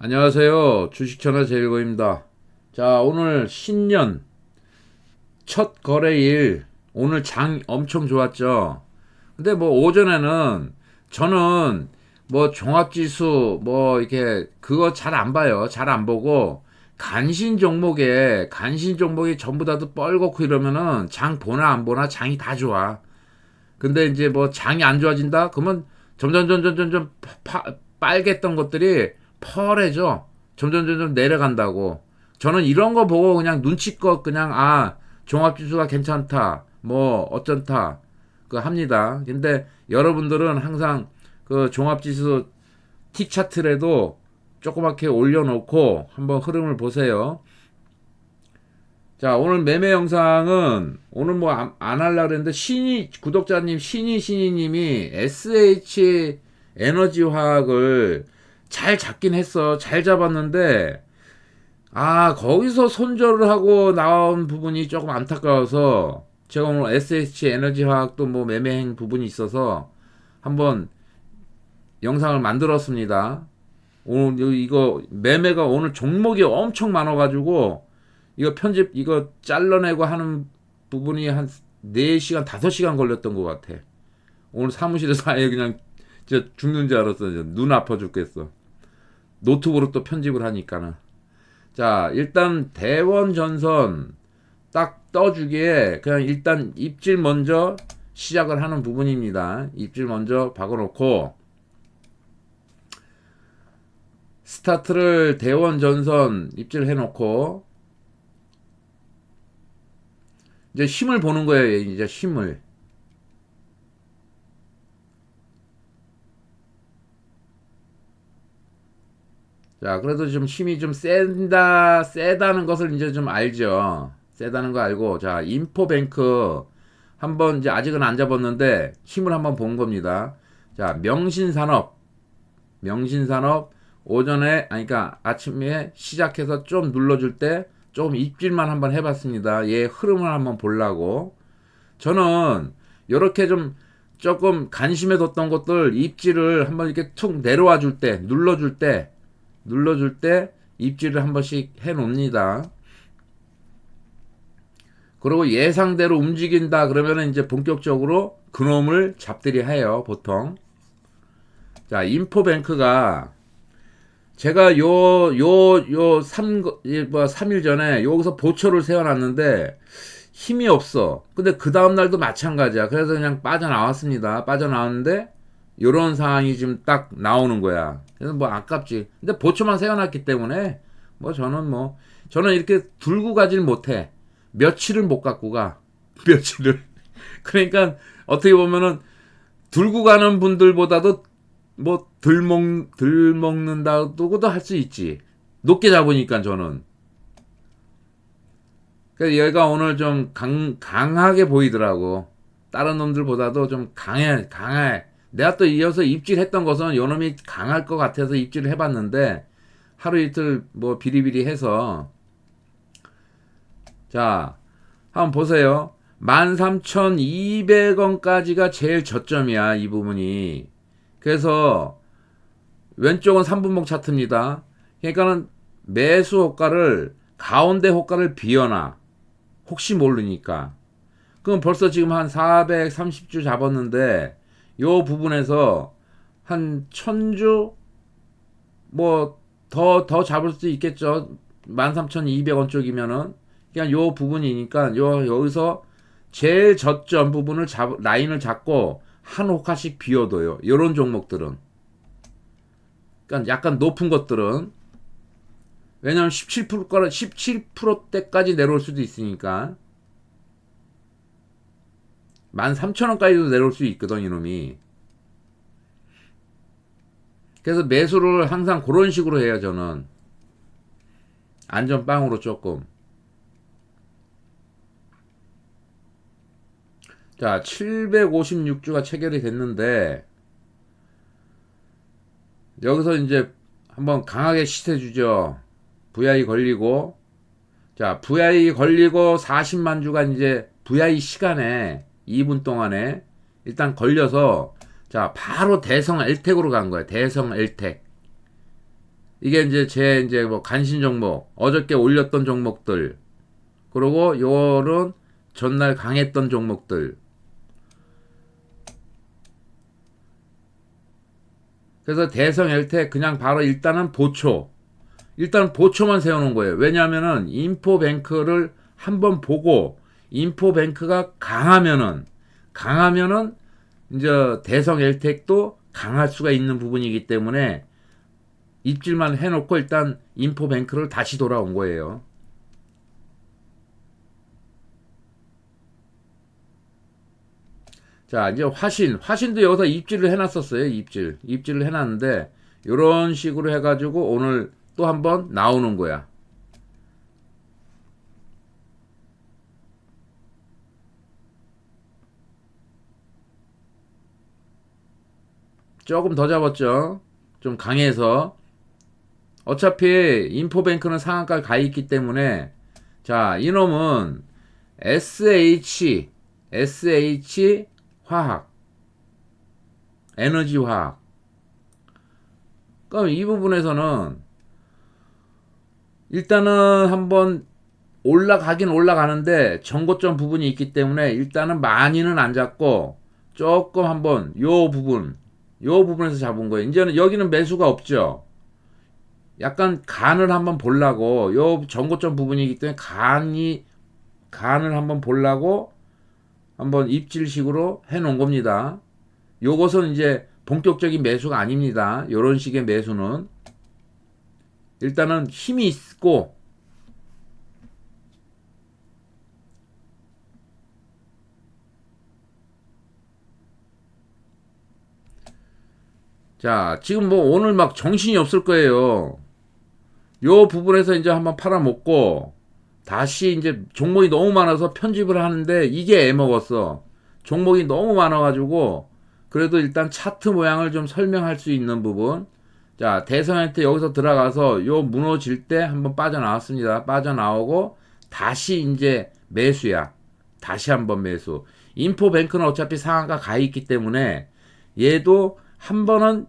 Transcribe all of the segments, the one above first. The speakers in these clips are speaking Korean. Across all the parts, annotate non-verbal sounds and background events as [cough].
안녕하세요. 주식천하 제일고입니다. 자, 오늘 신년 첫 거래일 오늘 장 엄청 좋았죠. 근데 뭐 오전에는 저는 뭐 종합지수 뭐 이렇게 그거 잘 안 봐요. 잘 안 보고 간신 종목에 간신 종목이 전부 다도 뻘겋고 이러면은 장 보나 안 보나 장이 다 좋아. 근데 이제 뭐 장이 안 좋아진다? 그러면 점점 점점 점점 파, 빨갰던 것들이 펄해져. 점점 점점 내려간다고. 저는 이런 거 보고 그냥 눈치껏 그냥 아 종합지수가 괜찮다. 뭐 어쩐다. 그 합니다. 근데 여러분들은 항상 그 종합지수 틱 차트라도 조그맣게 올려놓고 한번 흐름을 보세요. 자, 오늘 매매 영상은 오늘 뭐안 하려고 그랬는데 신이 구독자님 신이 신이님이 SH 에너지 화학을 잘 잡긴 했어. 잘 잡았는데, 아, 거기서 손절을 하고 나온 부분이 조금 안타까워서, 제가 오늘 SH 에너지 화학도 뭐 매매행 부분이 있어서, 한번 영상을 만들었습니다. 오늘 이거 매매가 오늘 종목이 엄청 많아가지고, 이거 편집, 이거 잘라내고 하는 부분이 한 4시간, 5시간 걸렸던 것 같아. 오늘 사무실에서 아예 그냥 진짜 죽는 줄 알았어. 눈 아파 죽겠어. 노트북으로 또 편집을 하니까는. 자, 일단 대원 전선 딱 떠주기에 그냥 일단 입질 먼저 시작을 하는 부분입니다. 입질 먼저 박아놓고 스타트를 대원 전선 입질 해놓고 이제 힘을 보는 거예요. 이제 힘을. 자, 그래도 좀 힘이 좀 센다, 세다는 것을 이제 좀 알죠. 세다는 거 알고, 자, 인포뱅크 한번 이제 아직은 안 잡았는데 힘을 한번 본 겁니다. 자, 명신산업, 명신산업 오전에, 아니, 그니까 아침에 시작해서 좀 눌러줄 때 조금 입질만 한번 해봤습니다. 얘 흐름을 한번 보려고. 저는 이렇게 좀 조금 관심에 뒀던 것들 입질을 한번 이렇게 툭 내려와 줄 때, 눌러줄 때, 눌러줄 때 입질을 한 번씩 해 놓습니다. 그리고 예상대로 움직인다 그러면 이제 본격적으로 그놈을 잡들이 해요, 보통. 자, 인포뱅크가 제가 요, 요, 요 3, 뭐 3일 전에 여기서 보초를 세워놨는데 힘이 없어. 근데 그 다음날도 마찬가지야. 그래서 그냥 빠져나왔습니다. 빠져나왔는데 요런 상황이 지금 딱 나오는 거야. 그래서 뭐 아깝지. 근데 보초만 세워놨기 때문에 뭐 저는 뭐 저는 이렇게 들고 가질 못해. 며칠을 못 갖고 가. [laughs] 며칠을. 그러니까 어떻게 보면은 들고 가는 분들보다도 뭐덜 먹, 덜 먹는다고도 할 수 있지. 높게 잡으니까 저는. 그래서 얘가 오늘 좀 강, 강하게 보이더라고. 다른 놈들보다도 좀 강해, 강해. 내가 또 이어서 입질했던 것은 요놈이 강할 것 같아서 입질을 해봤는데 하루 이틀 뭐 비리비리 해서. 자 한번 보세요. 13,200원까지가 제일 저점이야 이 부분이. 그래서 왼쪽은 3분봉 차트입니다. 그러니까는 매수 호가를 가운데 호가를 비워놔. 혹시 모르니까. 그럼 벌써 지금 한 430주 잡았는데 요 부분에서 한 천주 뭐더더 잡을 수 있겠죠. 13,200원 쪽이면은 그냥 요 부분이니까 요 여기서 제일 저점 부분을 잡 라인을 잡고 한 호카씩 비워둬요. 요런 종목들은. 그러니까 약간 높은 것들은 왜냐면 17%까지 17%대까지 내려올 수도 있으니까 13,000원까지도 내려올 수 있거든, 이놈이. 그래서 매수를 항상 그런 식으로 해요, 저는. 안전빵으로 조금. 자, 756주가 체결이 됐는데, 여기서 이제 한번 강하게 시세 주죠. VI 걸리고, 자, VI 걸리고 40만 주가 이제 VI 시간에 2분 동안에 일단 걸려서 자 바로 대성 엘텍으로 간 거예요. 대성 엘텍. 이게 이제 제 이제 뭐 간신 종목, 어저께 올렸던 종목들, 그리고 요런 전날 강했던 종목들. 그래서 대성 엘텍 그냥 바로 일단은 보초. 일단 보초만 세워놓은 거예요. 왜냐하면은 인포뱅크를 한번 보고 인포뱅크가 강하면은 강하면은 이제 대성 엘텍도 강할 수가 있는 부분이기 때문에 입질만 해놓고 일단 인포뱅크를 다시 돌아온 거예요. 자, 이제 화신. 화신도 여기서 입질을 해놨었어요. 입질. 입질을 해놨는데, 이런 식으로 해가지고 오늘 또 한번 나오는 거야. 조금 더 잡았죠. 좀 강해서. 어차피 인포뱅크는 상한가에 가 있기 때문에 자, 이놈은 SH SH 화학 에너지 화학 그럼 이 부분에서는 일단은 한번 올라가긴 올라가는데 정고점 부분이 있기 때문에 일단은 많이는 안 잡고 조금 한번 요 부분 요 부분에서 잡은 거예요. 이제는 여기는 매수가 없죠. 약간 간을 한번 보려고 요 전고점 부분이기 때문에 간이 간을 한번 보려고 한번 입질식으로 해 놓은 겁니다. 요것은 이제 본격적인 매수가 아닙니다. 요런 식의 매수는 일단은 힘이 있고 자, 지금 뭐 오늘 막 정신이 없을 거예요. 요 부분에서 이제 한번 팔아먹고 다시 이제 종목이 너무 많아서 편집을 하는데 이게 애먹었어. 종목이 너무 많아가지고 그래도 일단 차트 모양을 좀 설명할 수 있는 부분. 자, 대선한테 여기서 들어가서 요 무너질 때 한번 빠져나왔습니다. 빠져나오고 다시 이제 매수야. 다시 한번 매수. 인포뱅크는 어차피 상한가 가 있기 때문에 얘도 한 번은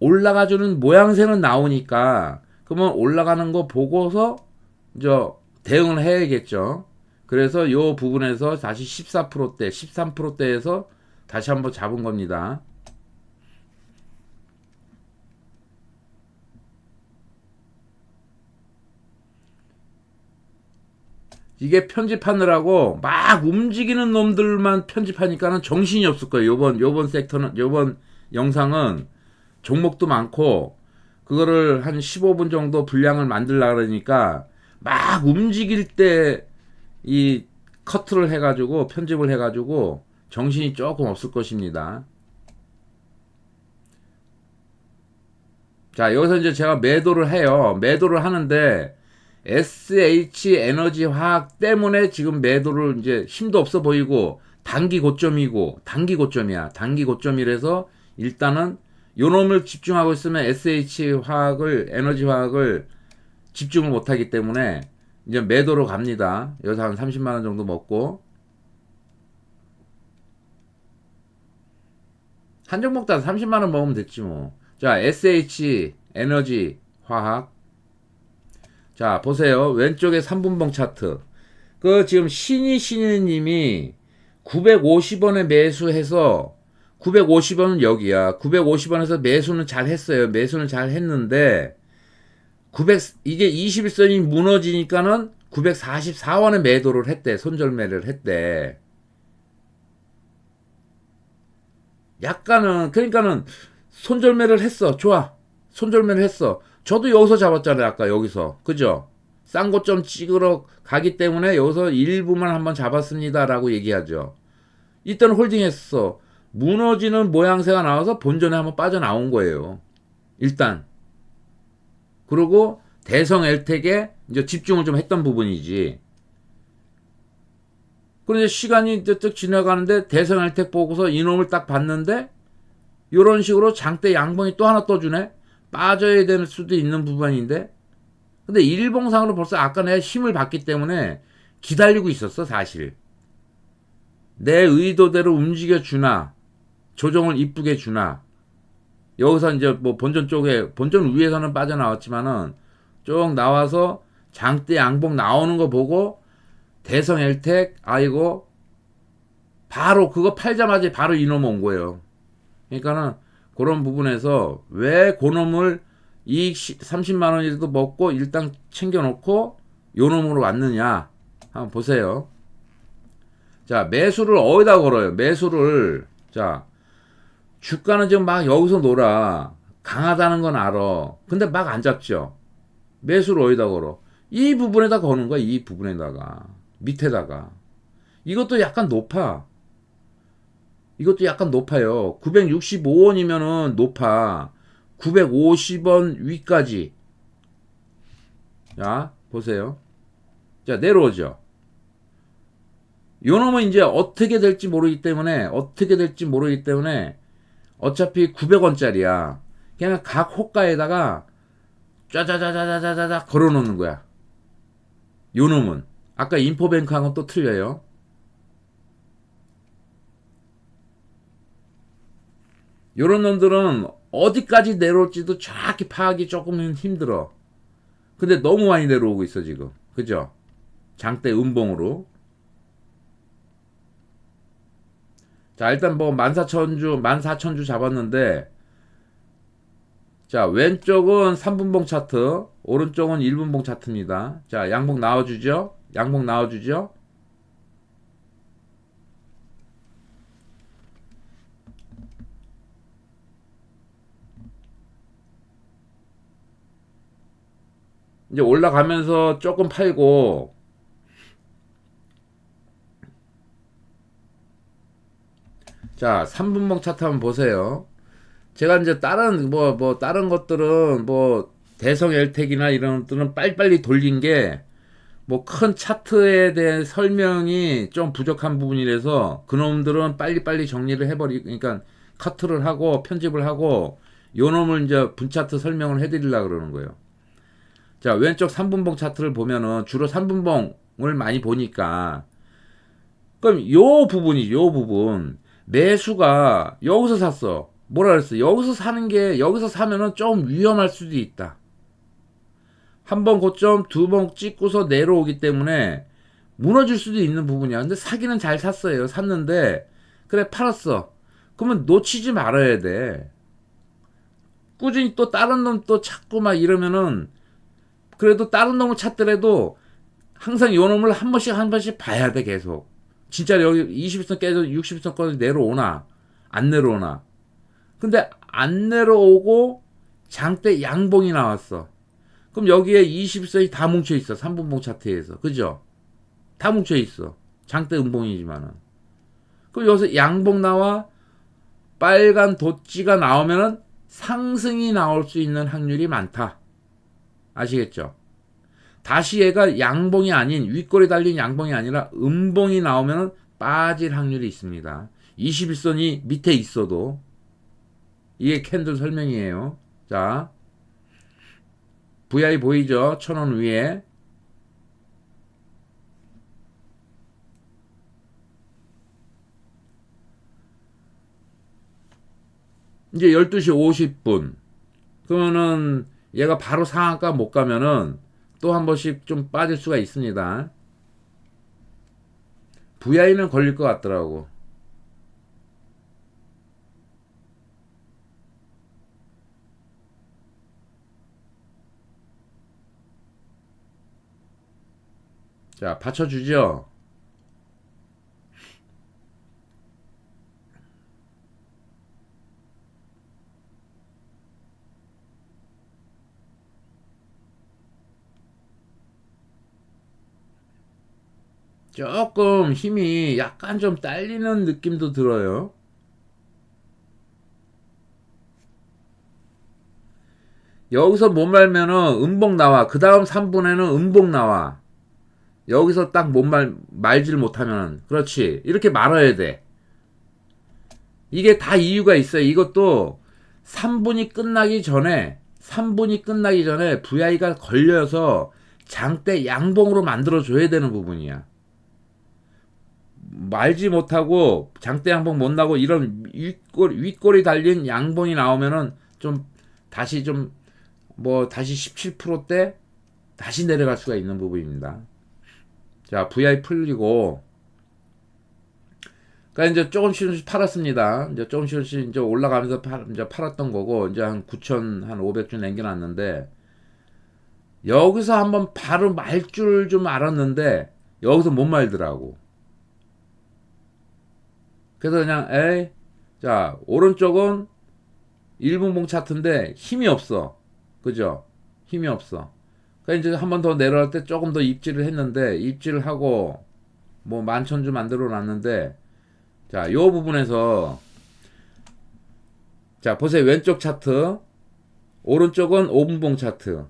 올라가주는 모양새는 나오니까 그러면 올라가는 거 보고서 이제 대응을 해야겠죠. 그래서 요 부분에서 다시 14%대, 13%대에서 다시 한번 잡은 겁니다. 이게 편집하느라고 막 움직이는 놈들만 편집하니까는 정신이 없을 거예요. 요번 요번 섹터는 요번 영상은 종목도 많고 그거를 한 15분 정도 분량을 만들라 그러니까 막 움직일 때 이 커트를 해 가지고 편집을 해 가지고 정신이 조금 없을 것입니다. 자 여기서 이제 제가 매도를 해요. 매도를 하는데 SH 에너지 화학 때문에 지금 매도를 이제 힘도 없어 보이고 단기 고점이고 단기 고점이야. 단기 고점이라서 일단은 요 놈을 집중하고 있으면 SH 화학을 에너지 화학을 집중을 못 하기 때문에 이제 매도로 갑니다. 여기서 한 30만 원 정도 먹고 한 종목 다 30만 원 먹으면 됐지 뭐. 자, SH 에너지 화학 자, 보세요. 왼쪽에 3분봉 차트. 그 지금 신이 신이님이 950원에 매수해서 950원은 여기야. 950원에서 매수는 잘 했어요. 매수는 잘 했는데 900 이게 21선이 무너지니까는 944원에 매도를 했대. 손절매를 했대. 약간은 그러니까는 손절매를 했어. 좋아. 손절매를 했어. 저도 여기서 잡았잖아요. 아까 여기서. 그죠? 싼 고점 찍으러 가기 때문에 여기서 일부만 한번 잡았습니다 라고 얘기하죠. 이때는 홀딩했어. 무너지는 모양새가 나와서 본전에 한번 빠져나온 거예요. 일단. 그리고 대성 엘텍에 이제 집중을 좀 했던 부분이지. 그런데 시간이 이제 쭉 지나가는데 대성 엘텍 보고서 이놈을 딱 봤는데 이런 식으로 장대 양봉이 또 하나 떠주네. 빠져야 될 수도 있는 부분인데. 근데 일봉상으로 벌써 아까 내가 힘을 받기 때문에 기다리고 있었어 사실. 내 의도대로 움직여 주나 조정을 이쁘게 주나 여기서 이제 뭐 본전 쪽에 본전 위에서는 빠져나왔지만은 쭉 나와서 장대 양봉 나오는 거 보고 대성 엘텍 아이고 바로 그거 팔자마자 바로 이놈 온 거예요. 그러니까는 그런 부분에서 왜 그놈을 이익 30만 원이라도 먹고 일단 챙겨 놓고 요 놈으로 왔느냐 한번 보세요. 자, 매수를 어디다 걸어요? 매수를 자, 주가는 지금 막 여기서 놀아. 강하다는 건 알아. 근데 막 안 잡죠. 매수를 어디다 걸어? 이 부분에다 거는 거야. 이 부분에다가. 밑에다가. 이것도 약간 높아. 이것도 약간 높아요. 965원이면은 높아. 950원 위까지. 자, 보세요. 자, 내려오죠. 요 놈은 이제 어떻게 될지 모르기 때문에, 어떻게 될지 모르기 때문에, 어차피 900원짜리야. 그냥 각 호가에다가 짜자자자자자자 걸어 놓는 거야. 요 놈은. 아까 인포뱅크하고는 또 틀려요. 요런 놈들은 어디까지 내려올지도 정확히 파악이 조금은 힘들어. 근데 너무 많이 내려오고 있어, 지금. 그죠? 장대 음봉으로. 자, 일단 뭐 14,000주, 14,000주 잡았는데, 자, 왼쪽은 3분봉 차트, 오른쪽은 1분봉 차트입니다. 자, 양봉 나와주죠? 양봉 나와주죠? 이제 올라가면서 조금 팔고, 자, 3분봉 차트 한번 보세요. 제가 이제 다른 뭐뭐 다른 것들은 뭐 대성 엘텍이나 이런 것들은 빨리빨리 돌린 게 뭐 큰 차트에 대한 설명이 좀 부족한 부분이라서 그놈들은 빨리빨리 정리를 해버리 그러니까 커트를 하고 편집을 하고 요 놈을 이제 분차트 설명을 해드리려고 그러는 거예요. 자 왼쪽 3분봉 차트를 보면은 주로 3분봉을 많이 보니까 그럼 요 부분이 요 부분 매수가 여기서 샀어. 뭐라 그랬어? 여기서 사는 게 여기서 사면은 좀 위험할 수도 있다. 한 번 고점 두 번 찍고서 내려오기 때문에 무너질 수도 있는 부분이야. 근데 사기는 잘 샀어요. 샀는데 그래 팔았어. 그러면 놓치지 말아야 돼. 꾸준히 또 다른 놈 또 찾고 막 이러면은 그래도 다른 놈을 찾더라도 항상 요 놈을 한 번씩 한 번씩 봐야 돼 계속. 진짜 여기 20선 깨져 60선까지 내려오나 안 내려오나. 근데 안 내려오고 장대 양봉이 나왔어. 그럼 여기에 20선이 다 뭉쳐 있어. 3분봉 차트에서. 그죠? 다 뭉쳐 있어. 장대 음봉이지만은. 그럼 여기서 양봉 나와 빨간 도찌가 나오면은 상승이 나올 수 있는 확률이 많다. 아시겠죠? 다시 얘가 양봉이 아닌 윗골에 달린 양봉이 아니라 음봉이 나오면 빠질 확률이 있습니다. 21선이 밑에 있어도 이게 캔들 설명이에요. 자, VI 보이죠? 천원 위에 이제 12시 50분 그러면은 얘가 바로 상한가 못 가면은 또 한 번씩 좀 빠질 수가 있습니다. VI는 걸릴 것 같더라고. 자, 받쳐주죠. 조금 힘이 약간 좀 딸리는 느낌도 들어요. 여기서 못 말면은 음봉 나와. 그 다음 3분에는 음봉 나와. 여기서 딱 못 말, 말질 못하면. 그렇지. 이렇게 말아야 돼. 이게 다 이유가 있어요. 이것도 3분이 끝나기 전에, 3분이 끝나기 전에 VI가 걸려서 장대 양봉으로 만들어줘야 되는 부분이야. 말지 못하고 장대 양봉 못 나고 이런 윗골, 윗골이 달린 양봉이 나오면은 좀 다시 좀 뭐 다시 17%대 다시 내려갈 수가 있는 부분입니다. 자, VI 풀리고 그러니까 이제 조금씩 조금씩 팔았습니다. 이제 조금씩 조금씩 이제 올라가면서 팔, 이제 팔았던 거고 이제 한 9천 한 500주 남겨놨는데 여기서 한번 바로 말 줄 좀 알았는데 여기서 못 말더라고. 그래서 그냥 에이 자 오른쪽은 1분봉 차트인데 힘이 없어. 그죠? 힘이 없어. 그러니까 이제 한 번 더 내려갈 때 조금 더 입질을 했는데 입질을 하고 뭐 만천주 만들어 놨는데 자, 요 부분에서 자, 보세요. 왼쪽 차트. 오른쪽은 5분봉 차트.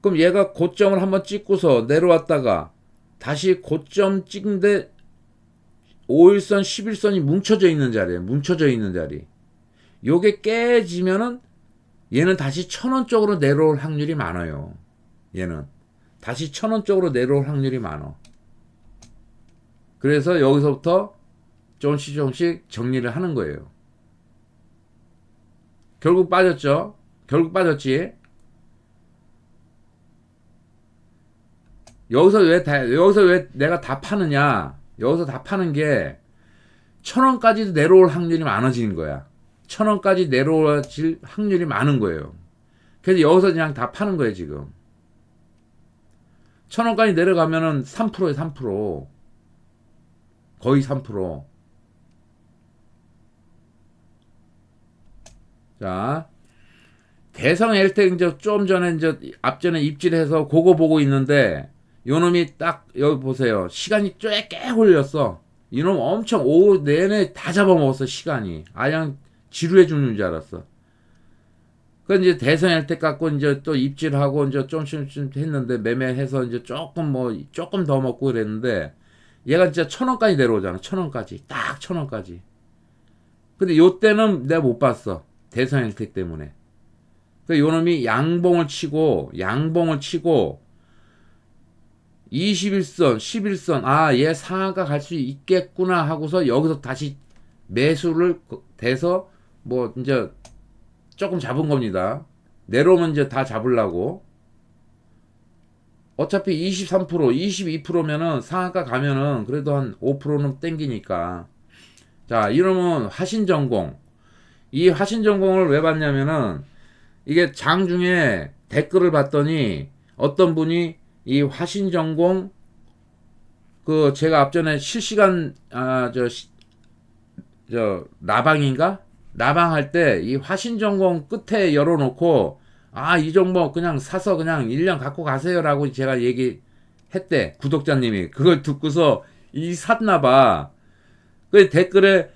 그럼 얘가 고점을 한번 찍고서 내려왔다가 다시 고점 찍는데 5일선, 11선이 뭉쳐져 있는 자리에 뭉쳐져 있는 자리. 요게 깨지면은 얘는 다시 천원 쪽으로 내려올 확률이 많아요. 얘는 다시 천원 쪽으로 내려올 확률이 많아. 그래서 여기서부터 조금씩 조금씩 정리를 하는 거예요. 결국 빠졌죠. 결국 빠졌지. 여기서 왜 다, 여기서 왜 내가 다 파느냐? 여기서 다 파는 게 천 원까지도 내려올 확률이 많아지는 거야. 천 원까지 내려올 확률이 많은 거예요. 그래서 여기서 그냥 다 파는 거예요, 지금. 천 원까지 내려가면은 3%에 3%. 거의 3%. 자, 대성 엘텍 이제 좀 전에 이제 앞전에 입질해서 그거 보고 있는데 요 놈이 딱 여기 보세요. 시간이 꽤 걸렸어. 이놈 엄청 오후 내내 다 잡아먹었어 시간이. 아양 지루해 죽는 줄 알았어. 그 이제 대성 엘텍 갖고 이제 또 입질하고 이제 좀씩 좀 했는데 매매해서 이제 조금 뭐 조금 더 먹고 그랬는데 얘가 진짜 천 원까지 내려오잖아. 천 원까지 딱 천 원까지. 근데 요 때는 내가 못 봤어. 대선 혜택 때문에. 그 요놈이 양봉을 치고 양봉을 치고 21선, 11선 아, 얘 상한가 갈 수 있겠구나 하고서 여기서 다시 매수를 대서 뭐 이제 조금 잡은 겁니다. 내려오면 이제 다 잡으려고. 어차피 23%, 22%면은 상한가 가면은 그래도 한 5%는 땡기니까. 자, 이러면 화신전공. 이 화신전공을 왜 봤냐면은 이게 장 중에 댓글을 봤더니 어떤 분이 이 화신전공 그 제가 앞전에 실시간 아저 저 라방인가? 라방 할 때 이 화신전공 끝에 열어놓고 아이 종목 그냥 사서 그냥 1년 갖고 가세요라고 제가 얘기했대 구독자님이. 그걸 듣고서 이 샀나봐. 그 댓글에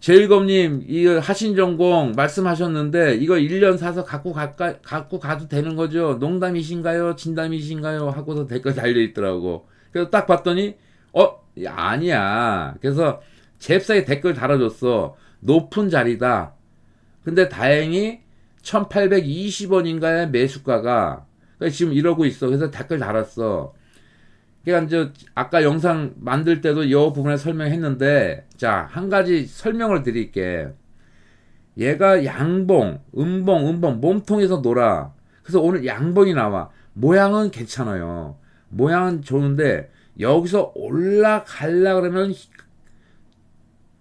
제일검님, 이 하신전공 말씀하셨는데, 이거 1년 사서 갖고 갈까, 갖고 가도 되는 거죠? 농담이신가요? 진담이신가요? 하고서 댓글 달려있더라고. 그래서 딱 봤더니, 어, 야, 아니야. 그래서 잽싸게 댓글 달아줬어. 높은 자리다. 근데 다행히 1820원인가의 매수가가, 그러니까 지금 이러고 있어. 그래서 댓글 달았어. 그러니까 이제 아까 영상 만들 때도 이 부분에 설명했는데 자 한 가지 설명을 드릴게. 얘가 양봉, 음봉, 음봉 몸통에서 놀아. 그래서 오늘 양봉이 나와. 모양은 괜찮아요. 모양은 좋은데 여기서 올라갈라 그러면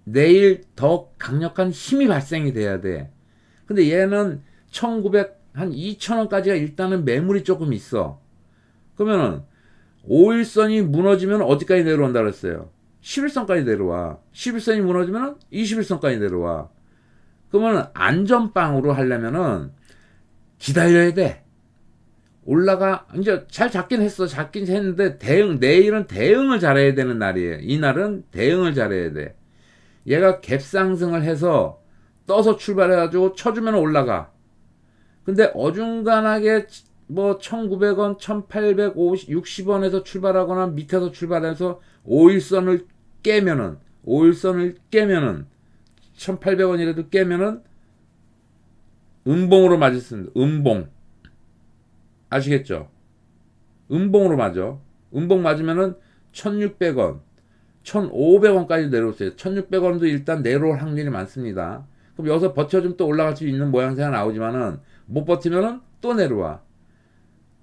내일 더 강력한 힘이 발생이 돼야 돼. 근데 얘는 1900, 한 2000원까지가 일단은 매물이 조금 있어. 그러면은 5일선이 무너지면 어디까지 내려온다 그랬어요? 11선까지 내려와. 11선이 무너지면 21선까지 내려와. 그러면 안전빵으로 하려면은 기다려야 돼. 올라가 이제 잘 잡긴 했어. 잡긴 했는데 대응 내일은 대응을 잘해야 되는 날이에요. 이날은 대응을 잘해야 돼. 얘가 갭 상승을 해서 떠서 출발해 가지고 쳐주면 올라가. 근데 어중간하게 뭐 1,900원, 1,860원에서 출발하거나 밑에서 출발해서 5일선을 깨면은 5일선을 깨면은 1,800원이라도 깨면은 음봉으로 맞았습니다. 음봉. 아시겠죠? 음봉으로 맞아. 음봉 맞으면은 1,600원, 1,500원까지 내려오세요. 1,600원도 일단 내려올 확률이 많습니다. 그럼 여기서 버텨주면 또 올라갈 수 있는 모양새가 나오지만은 못 버티면은 또 내려와.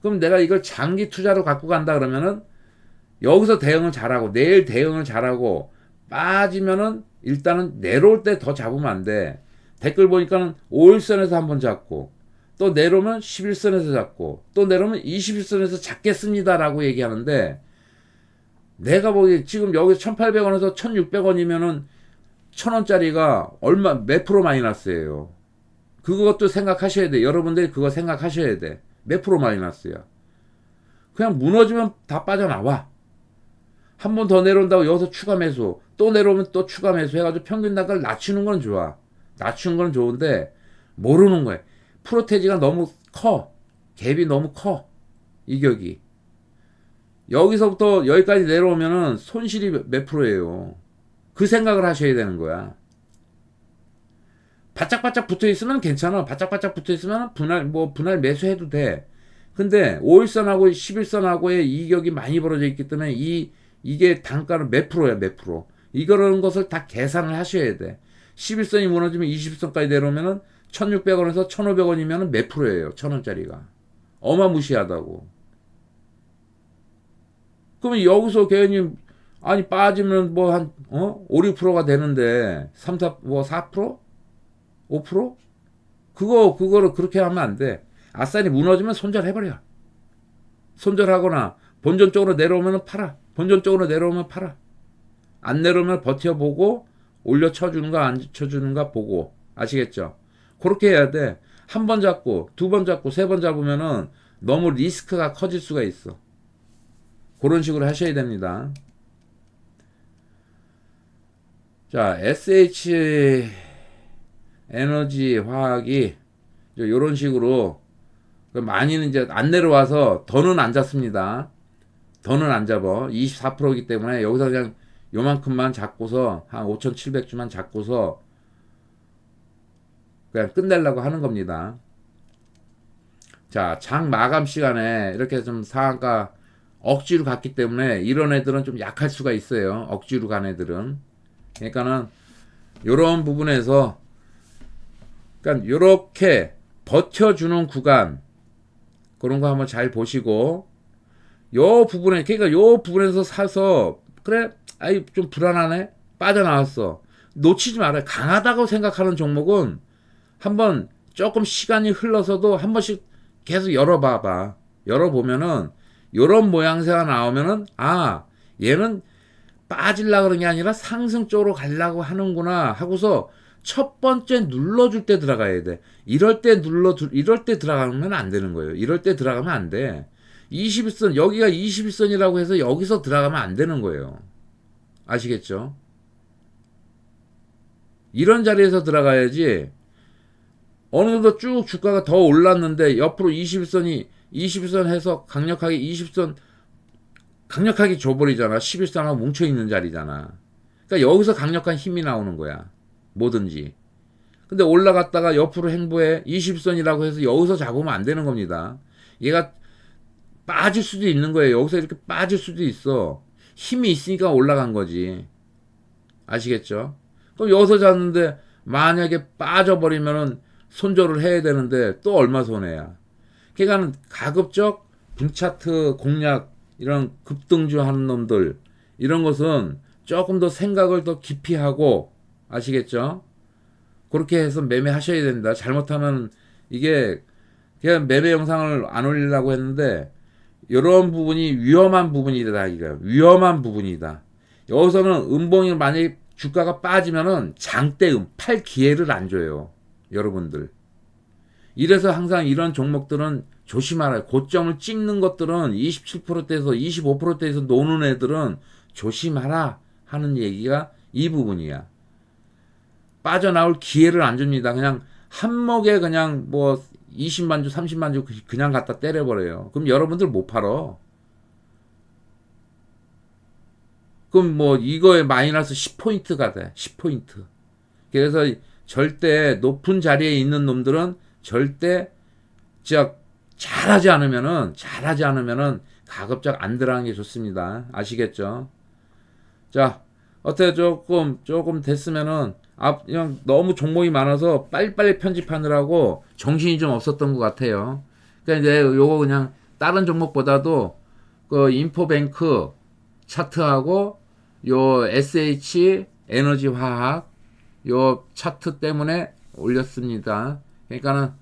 그럼 내가 이걸 장기 투자로 갖고 간다 그러면은 여기서 대응을 잘하고 내일 대응을 잘하고 빠지면은 일단은 내려올 때 더 잡으면 안 돼. 댓글 보니까는 5일선에서 한번 잡고 또 내려오면 11선에서 잡고 또 내려오면 21선에서 잡겠습니다라고 얘기하는데 내가 보기 지금 여기서 1,800원에서 1,600원이면은 1,000원짜리가 얼마 몇 프로 마이너스예요. 그것도 생각하셔야 돼. 여러분들이 그거 생각하셔야 돼. 몇 프로 마이너스야. 그냥 무너지면 다 빠져나와. 한 번 더 내려온다고 여기서 추가 매수, 또 내려오면 또 추가 매수 해가지고 평균 단가를 낮추는 건 좋아. 낮추는 건 좋은데 모르는 거야. 프로테지가 너무 커. 갭이 너무 커. 이격이. 여기서부터 여기까지 내려오면은 손실이 몇- 몇 프로예요. 그 생각을 하셔야 되는 거야. 바짝바짝 붙어 있으면 괜찮아. 바짝바짝 붙어 있으면 분할 뭐 분할 매수해도 돼. 근데 5일선하고 11선하고의 이격이 많이 벌어져 있기 때문에 이 이게 단가는 몇 프로야, 몇 프로. 이거라는 것을 다 계산을 하셔야 돼. 11선이 무너지면 20선까지 내려오면은 1,600원에서 1,500원이면은 몇 프로예요? 1,000원짜리가. 어마무시하다고. 그러면 여기서 괜히 아니 빠지면 뭐 한 어? 5, 6%가 되는데 3, 4, 뭐 4%? 5%? 그거 그거를 그렇게 하면 안 돼. 아싸리 무너지면 손절해버려. 손절하거나 본전 쪽으로 내려오면 팔아. 본전 쪽으로 내려오면 팔아. 안 내려오면 버텨보고 올려 쳐주는가 안 쳐주는가 보고 아시겠죠? 그렇게 해야 돼. 한 번 잡고 두 번 잡고 세 번 잡으면은 너무 리스크가 커질 수가 있어. 그런 식으로 하셔야 됩니다. 자, SH 에너지 화학이 이런 식으로 그 많이는 이제 안 내려와서 더는 안 잡습니다. 더는 안 잡아. 24%이기 때문에 여기서 그냥 요만큼만 잡고서 한 5,700주만 잡고서 그냥 끝내려고 하는 겁니다. 자, 장 마감 시간에 이렇게 좀 상한가 억지로 갔기 때문에 이런 애들은 좀 약할 수가 있어요. 억지로 간 애들은. 그러니까는 요런 부분에서 그러니까 요렇게 버텨주는 구간 그런 거 한번 잘 보시고 요 부분에 그러니까 요 부분에서 사서 그래 아이 좀 불안하네? 빠져나왔어. 놓치지 말아요. 강하다고 생각하는 종목은 한번 조금 시간이 흘러서도 한 번씩 계속 열어봐봐. 열어보면은 요런 모양새가 나오면은 아 얘는 빠질라 그런 게 아니라 상승 쪽으로 가려고 하는구나 하고서 첫 번째 눌러줄 때 들어가야 돼. 이럴 때 눌러 이럴 때 들어가면 안 되는 거예요. 이럴 때 들어가면 안 돼. 21선 여기가 21선이라고 해서 여기서 들어가면 안 되는 거예요. 아시겠죠? 이런 자리에서 들어가야지 어느 정도 쭉 주가가 더 올랐는데 옆으로 21선이 21선 해서 강력하게 20선 강력하게 줘버리잖아. 11선하고 뭉쳐있는 자리잖아. 그러니까 여기서 강력한 힘이 나오는 거야. 뭐든지. 근데 올라갔다가 옆으로 행보해 20선이라고 해서 여기서 잡으면 안 되는 겁니다. 얘가 빠질 수도 있는 거예요. 여기서 이렇게 빠질 수도 있어. 힘이 있으니까 올라간 거지. 아시겠죠? 그럼 여기서 잡는데 만약에 빠져버리면은 손절을 해야 되는데 또 얼마 손해야. 그러니까는 가급적 빙차트 공략 이런 급등주 하는 놈들 이런 것은 조금 더 생각을 더 깊이 하고 아시겠죠? 그렇게 해서 매매하셔야 된다. 잘못하면 이게 그냥 매매 영상을 안 올리려고 했는데 이런 부분이 위험한 부분이다 이거 위험한 부분이다. 여기서는 음봉이 만약에 주가가 빠지면은 장대음 팔 기회를 안 줘요. 여러분들. 이래서 항상 이런 종목들은 조심하라. 고점을 찍는 것들은 27%대에서 25%대에서 노는 애들은 조심하라 하는 얘기가 이 부분이야. 빠져나올 기회를 안 줍니다. 그냥 한목에 그냥 뭐 20만 주, 30만 주 그냥 갖다 때려버려요. 그럼 여러분들 못 팔어. 그럼 뭐 이거에 마이너스 10포인트가 돼. 10포인트. 그래서 절대 높은 자리에 있는 놈들은 절대 진짜 잘하지 않으면은 잘하지 않으면은 가급적 안 들어가는 게 좋습니다. 아시겠죠? 자, 어때 조금 조금 됐으면은 앞 그냥 너무 종목이 많아서 빨리빨리 편집하느라고 정신이 좀 없었던 것 같아요. 그러니까 이제 요거 그냥 다른 종목보다도 그 인포뱅크 차트하고 요 SH 에너지 화학 요 차트 때문에 올렸습니다. 그러니까는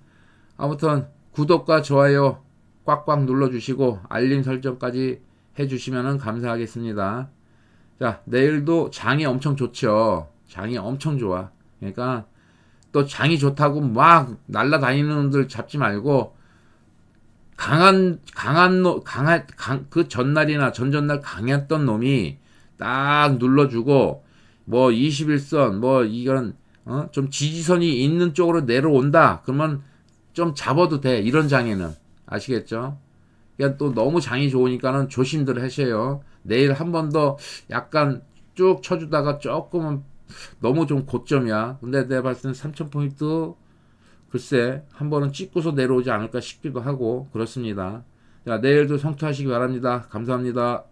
아무튼 구독과 좋아요 꽉꽉 눌러주시고 알림 설정까지 해주시면 감사하겠습니다. 자, 내일도 장이 엄청 좋죠. 장이 엄청 좋아. 그러니까 또 장이 좋다고 막 날라다니는 놈들 잡지 말고 강한 강한 놈 강한 강, 그 전날이나 전전날 강했던 놈이 딱 눌러주고 뭐 21선 뭐 이건 어? 좀 지지선이 있는 쪽으로 내려온다. 그러면 좀 잡아도 돼. 이런 장에는 아시겠죠? 그러니까 또 너무 장이 좋으니까는 조심들 하셔요. 내일 한 번 더 약간 쭉 쳐주다가 조금은 너무 좀 고점이야. 근데 내가 봤을 땐 3,000포인트 글쎄 한 번은 찍고서 내려오지 않을까 싶기도 하고 그렇습니다. 자 내일도 성투하시기 바랍니다. 감사합니다.